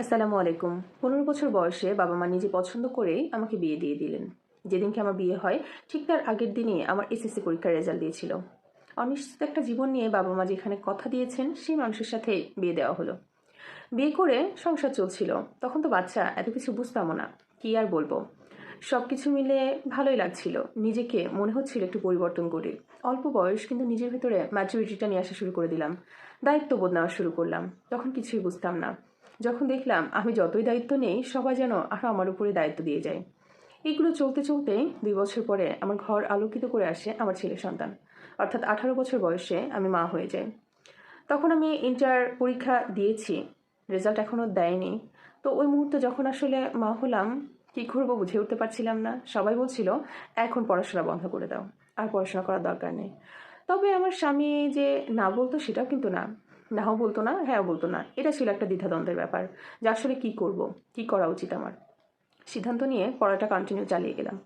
আসসালামু আলাইকুম। পনেরো বছর বয়সে বাবা মা নিজে পছন্দ করেই আমাকে বিয়ে দিয়ে দিলেন। যেদিনকে আমার বিয়ে হয়, ঠিক তার আগের দিনই আমার এসএসসি পরীক্ষার রেজাল্ট দিয়েছিল। অনিশ্চিত একটা জীবন নিয়ে বাবা মা যেখানে কথা দিয়েছেন, সেই মানুষের সাথে বিয়ে দেওয়া হলো। বিয়ে করে সংসার চলছিল। তখন তো বাচ্চা, এত কিছু বুঝতামও না। কি আর বলব? সব কিছু মিলে ভালোই লাগছিল। নিজেকে মনে হচ্ছিল একটু পরিবর্তন করে। অল্প বয়স কিন্তু নিজের ভিতরে ম্যাচুরিটিটা নিয়ে আসা শুরু করে দিলাম। দায়িত্ববোধ নেওয়া শুরু করলাম। তখন কিছুই বুঝতাম না। যখন দেখলাম আমি যতই দায়িত্ব নেই, সবাই যেন আরও আমার উপরে দায়িত্ব দিয়ে যায়। এইগুলো চলতে চলতে দুই বছর পরে আমার ঘর আলোকিত করে আসে আমার ছেলে সন্তান। অর্থাৎ আঠারো বছর বয়সে আমি মা হয়ে যাই। তখন আমি ইন্টার পরীক্ষা দিয়েছি রেজাল্ট এখনও দেয়নি। তো ওই মুহূর্তে যখন আসলে মা হলাম, কী করব বুঝে উঠতে পারছিলাম না। সবাই বলছিল, এখন পড়াশোনা বন্ধ করে দাও, আর পড়াশোনা করার দরকার নেই। তবে আমার স্বামী যে না বলতো সেটাও কিন্তু না। নাও বলতো না? হ্যাঁ বলতো না। এটা ছিল একটা দ্বিধাদ্বন্দ্বের ব্যাপার। যে আসলে কী করব? কী করা উচিত আমার? সিদ্ধান্ত নিয়ে পড়াটা কন্টিনিউ চালিয়ে গেলাম।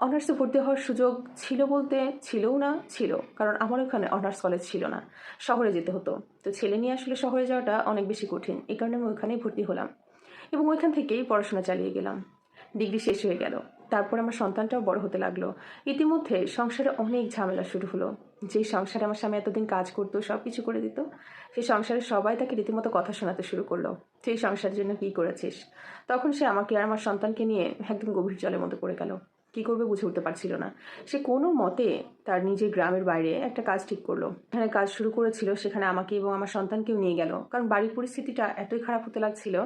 অনার্সে ভর্তি হওয়ার সুযোগ ছিল বলতে ছিলও না, ছিল। কারণ আমার ওখানে অনার্স কলেজ ছিল না। শহরে যেতে হতো। তো ছেলে নিয়ে আসলে শহরে যাওয়াটা অনেক বেশি কঠিন। এই কারণে আমি ওইখানেই ভর্তি হলাম। এবং ওইখান থেকেই পড়াশোনা চালিয়ে গেলাম। ডিগ্রি শেষ হয়ে গেল। তারপর আমার সন্তানটাও বড় হতে লাগল। ইতিমধ্যে সংসারে অনেক ঝামেলা শুরু হলো। যে সংসারে আমার স্বামী এতদিন কাজ করতো সব কিছু করে দিত সেই সংসারে সবাই তাকে রীতিমতো কথা শোনাতে শুরু করল। সেই সংসারের জন্য কী করেছিস? তখন সে আমাকে আর আমার সন্তানকে নিয়ে একদম গভীর জলের মতো পড়ে গেল। কি করবে বুঝে উঠতে পারছিল না। সে কোনো মতে তার নিজের গ্রামের বাইরে একটা কাজ ঠিক করল। এখানে কাজ শুরু করেছিল, সেখানে আমাকে এবং আমার সন্তানকেও নিয়ে গেল। কারণ বাড়ির পরিস্থিতিটা এতই খারাপ হতে লাগছিল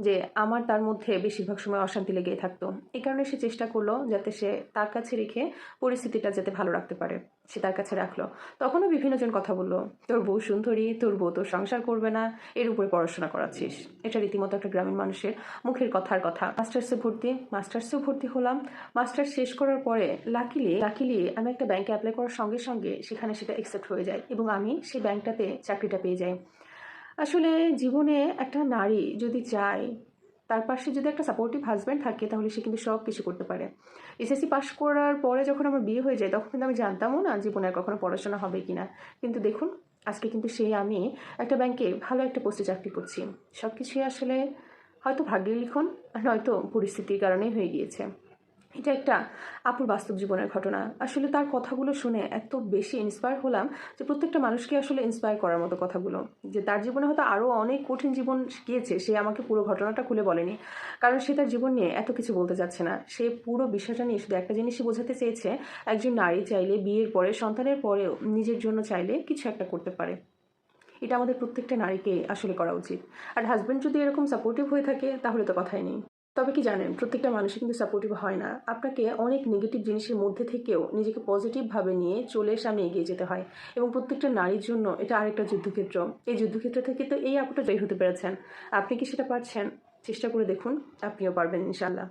যে আমার তার মধ্যে বেশিরভাগ সময় অশান্তি লেগেই থাকতো। এই কারণে সে চেষ্টা করল যাতে সে তার কাছে রেখে পরিস্থিতিটা যাতে ভালো রাখতে পারে। সে তার কাছে রাখল। তখনও বিভিন্নজন কথা বলল, তোর বউ সুন্দরী, তোর বউ তোর সংসার করবে না, এর উপরে পড়াশোনা করাচ্ছিস। এটা রীতিমতো একটা গ্রামীণ মানুষের মুখের কথার কথা। মাস্টার্সে ভর্তি, মাস্টার্সেও ভর্তি হলাম। মাস্টার্স শেষ করার পরে লাকিলি লাকিলি আমি একটা ব্যাংকে অ্যাপ্লাই করার সঙ্গে সঙ্গে সেখানে সেটা অ্যাকসেপ্ট হয়ে যায় এবং আমি সেই ব্যাংকটাতে চাকরিটা পেয়ে যাই। আসলে জীবনে একটা নারী যদি চায়, তার পাশে যদি একটা সাপোর্টিভ হাজব্যান্ড থাকে, তাহলে সে কিন্তু সব কিছু করতে পারে। এসএসসি পাশ করার পরে যখন আমার বিয়ে হয়ে যায়, তখন কিন্তু আমি জানতামও না জীবনে আর কখনো পড়াশোনা হবে কি না কিন্তু দেখুন, আজকে কিন্তু সেই আমি একটা ব্যাংকে ভালো একটা পোস্টে চাকরি করছি। সব কিছুই আসলে হয়তো ভাগ্যের লিখন নয়তো পরিস্থিতির কারণেই হয়ে গিয়েছে। এটা একটা আপুর বাস্তব জীবনের ঘটনা। আসলে তার কথাগুলো শুনে এত বেশি ইন্সপায়ার হলাম যে প্রত্যেকটা মানুষকে আসলে ইন্সপায়ার করার মতো কথাগুলো। যে তার জীবনে হয়তো আরও অনেক কঠিন জীবন গিয়েছে, সে আমাকে পুরো ঘটনাটা খুলে বলেনি। কারণ সে তার জীবন নিয়ে এত কিছু বলতে চাচ্ছে না। সে পুরো বিষয়টা নিয়ে শুধু একটা জিনিসই বোঝাতে চেয়েছে, একজন নারী চাইলে বিয়ের পরে, সন্তানের পরেও নিজের জন্য চাইলে কিছু একটা করতে পারে। এটা আমাদের প্রত্যেকটা নারীকে আসলে করা উচিত। আর হাজব্যান্ড যদি এরকম সাপোর্টিভ হয়ে থাকে, তাহলে তো কথাই নেই। তবে কি জানেন, প্রত্যেকটা মানুষই কিন্তু সাপোর্টিভ হয় না। আপনাকে অনেক নেগেটিভ জিনিসের মধ্যে থেকেও নিজেকে পজিটিভভাবে নিয়ে চলে সামনে এগিয়ে যেতে হয় এবং প্রত্যেকটা নারীর জন্য এটা আরেকটা যুদ্ধক্ষেত্র। এই যুদ্ধক্ষেত্র থেকে তো এই আপুটা জয়ী হতে পেরেছেন। আপনি কি সেটা পারছেন? চেষ্টা করে দেখুন, আপনিও পারবেন ইনশাল্লাহ